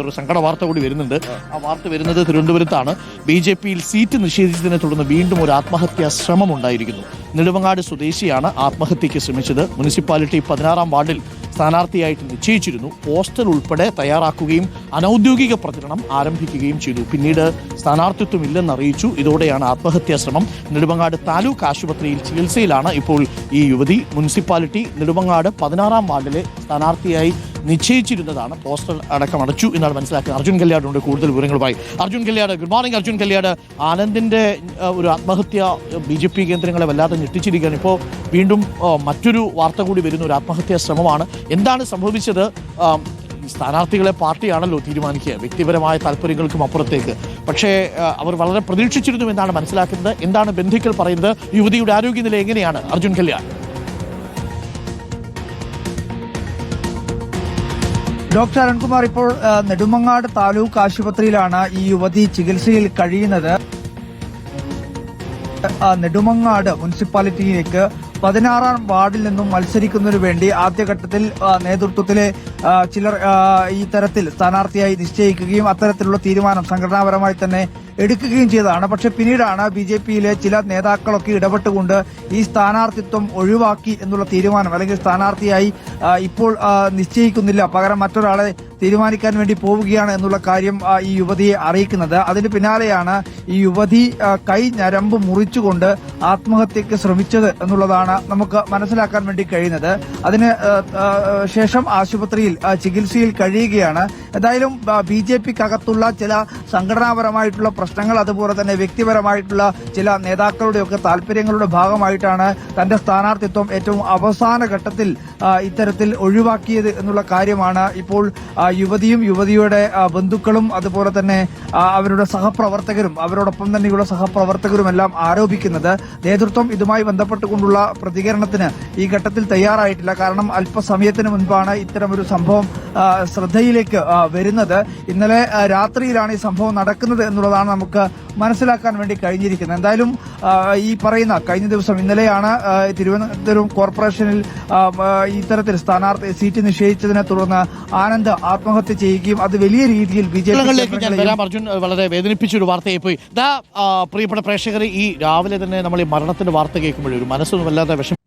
ഒരു സങ്കട വാർത്ത കൂടി വരുന്നുണ്ട്. ആ വാർത്ത വരുന്നത് തിരുവനന്തപുരത്താണ്. ബി ജെ പിയിൽ സീറ്റ് നിഷേധിച്ചതിനെ തുടർന്ന് വീണ്ടും ഒരു ആത്മഹത്യാ ശ്രമം ഉണ്ടായിരിക്കുന്നു. നെടുമങ്ങാട് സ്വദേശിയാണ് ആത്മഹത്യയ്ക്ക് ശ്രമിച്ചത്. മുനിസിപ്പാലിറ്റി പതിനാറാം വാർഡിൽ സ്ഥാനാർത്ഥിയായിട്ട് നിശ്ചയിച്ചിരുന്നു. പോസ്റ്റൽ ഉൾപ്പെടെ തയ്യാറാക്കുകയും അനൌദ്യോഗിക പ്രചരണം ആരംഭിക്കുകയും ചെയ്തു. പിന്നീട് സ്ഥാനാർത്ഥിത്വം ഇല്ലെന്ന് അറിയിച്ചു. ഇതോടെയാണ് ആത്മഹത്യാ ശ്രമം. നെടുമങ്ങാട് താലൂക്ക് ആശുപത്രിയിൽ ചികിത്സയിലാണ് ഇപ്പോൾ ഈ യുവതി. മുനിസിപ്പാലിറ്റി നെടുമങ്ങാട് പതിനാറാം വാർഡിലെ സ്ഥാനാർത്ഥിയായി നിശ്ചയിച്ചിരുന്നതാണ്. പോസ്റ്റൽ അടക്കം അടച്ചു എന്നാണ് മനസ്സിലാക്കുന്നത്. അർജുൻ കല്യാടുണ്ട് കൂടുതൽ വിവരങ്ങളുമായി. Arjun Kalyad good morning Arjun Kalyad. ആനന്ദിന്റെ ഒരു ആത്മഹത്യ ബി ജെ പി കേന്ദ്രങ്ങളെ വല്ലാതെ ഞെട്ടിച്ചിരിക്കുകയാണ്. ഇപ്പോൾ വീണ്ടും മറ്റൊരു വാർത്ത കൂടി വരുന്ന ഒരു ആത്മഹത്യാ ശ്രമമാണ്. എന്താണ് സംഭവിച്ചത്? സ്ഥാനാർത്ഥികളെ പാർട്ടിയാണല്ലോ തീരുമാനിക്കുക. വ്യക്തിപരമായ താല്പര്യങ്ങൾക്കും അപ്പുറത്തേക്ക്. പക്ഷേ അവർ വളരെ പ്രതീക്ഷിച്ചിരുന്നു എന്നാണ് മനസ്സിലാക്കുന്നത്. എന്താണ് ബന്ധുക്കൾ പറയുന്നത്? യുവതിയുടെ ആരോഗ്യനില എങ്ങനെയാണ്? അർജുൻ കല്യാൺ ഡോക്ടർ അരുൺകുമാർ ഇപ്പോൾ നെടുമങ്ങാട് താലൂക്ക് ആശുപത്രിയിലാണ് ഈ യുവതി ചികിത്സയിൽ കഴിയുന്നത്. നെടുമങ്ങാട് മുനിസിപ്പാലിറ്റിയിലേക്ക് പതിനാറാം വാർഡിൽ നിന്നും മത്സരിക്കുന്നതിനു വേണ്ടി ആദ്യഘട്ടത്തിൽ നേതൃത്വത്തിലെ ചിലർ ഈ തരത്തിൽ സ്ഥാനാർത്ഥിയായി നിശ്ചയിക്കുകയും അത്തരത്തിലുള്ള തീരുമാനം സംഘടനാപരമായി തന്നെ എടുക്കുകയും ചെയ്തതാണ്. പക്ഷെ പിന്നീടാണ് ബി ജെ പിയിലെ ചില നേതാക്കളൊക്കെ ഇടപെട്ടുകൊണ്ട് ഈ സ്ഥാനാർത്ഥിത്വം ഒഴിവാക്കി എന്നുള്ള തീരുമാനം അല്ലെങ്കിൽ സ്ഥാനാർത്ഥിയായി ഇപ്പോൾ നിശ്ചയിക്കുന്നില്ല. പകരം മറ്റൊരാളെ തീരുമാനിക്കാൻ വേണ്ടി പോവുകയാണ് എന്നുള്ള കാര്യം ഈ യുവതിയെ അറിയിക്കുന്നത്. അതിന് പിന്നാലെയാണ് ഈ യുവതി കൈ ഞരമ്പ് മുറിച്ചുകൊണ്ട് ആത്മഹത്യക്ക് ശ്രമിച്ചത് എന്നുള്ളതാണ് നമുക്ക് മനസ്സിലാക്കാൻ വേണ്ടി കഴിയുന്നത്. അതിന് ശേഷം ആശുപത്രിയിൽ ചികിത്സയിൽ കഴിയുകയാണ്. എന്തായാലും ബി ജെ പിക്കകത്തുള്ള ചില സംഘടനാപരമായിട്ടുള്ള പ്രശ്നങ്ങൾ അതുപോലെ തന്നെ വ്യക്തിപരമായിട്ടുള്ള ചില നേതാക്കളുടെയൊക്കെ താല്പര്യങ്ങളുടെ ഭാഗമായിട്ടാണ് തന്റെ സ്ഥാനാർത്ഥിത്വം ഏറ്റവും അവസാന ഘട്ടത്തിൽ ഇത്തരത്തിൽ ഒഴിവാക്കിയത് എന്നുള്ള കാര്യമാണ് ഇപ്പോൾ യുവതിയും യുവതിയുടെ ബന്ധുക്കളും അതുപോലെ തന്നെ അവരുടെ സഹപ്രവർത്തകരും അവരോടൊപ്പം തന്നെയുള്ള സഹപ്രവർത്തകരുമെല്ലാം ആരോപിക്കുന്നത്. നേതൃത്വം ഇതുമായി ബന്ധപ്പെട്ടുകൊണ്ടുള്ള പ്രതികരണത്തിന് ഈ ഘട്ടത്തിൽ തയ്യാറായിട്ടില്ല. കാരണം അല്പസമയത്തിന് മുൻപാണ് ഇത്തരമൊരു സംഭവം ശ്രദ്ധയിലേക്ക് വരുന്നത്. ഇന്നലെ രാത്രിയിലാണ് ഈ സംഭവം നടക്കുന്നത് എന്നുള്ളതാണ് നമുക്ക് മനസ്സിലാക്കാൻ വേണ്ടി കഴിഞ്ഞിരിക്കുന്നത്. എന്തായാലും ഈ പറയുന്ന കഴിഞ്ഞ ദിവസം ഇന്നലെയാണ് തിരുവനന്തപുരം കോർപ്പറേഷനിൽ ഇത്തരത്തിൽ സ്ഥാനാർത്ഥി സീറ്റ് നിഷേധിച്ചതിനെ തുടർന്ന് ആനന്ദ് ആത്മഹത്യ ചെയ്യുകയും അത് വലിയ രീതിയിൽ ബി ജെ അർജുൻ വളരെ വേദനിപ്പിച്ചൊരു വാർത്തയായി പോയി. പ്രിയപ്പെട്ട പ്രേക്ഷകർ ഈ രാവിലെ തന്നെ നമ്മൾ ഈ മരണത്തിന്റെ വാർത്ത കേൾക്കുമ്പോഴേ ഒരു മനസ്സൊന്നും വല്ലാതെ വിഷം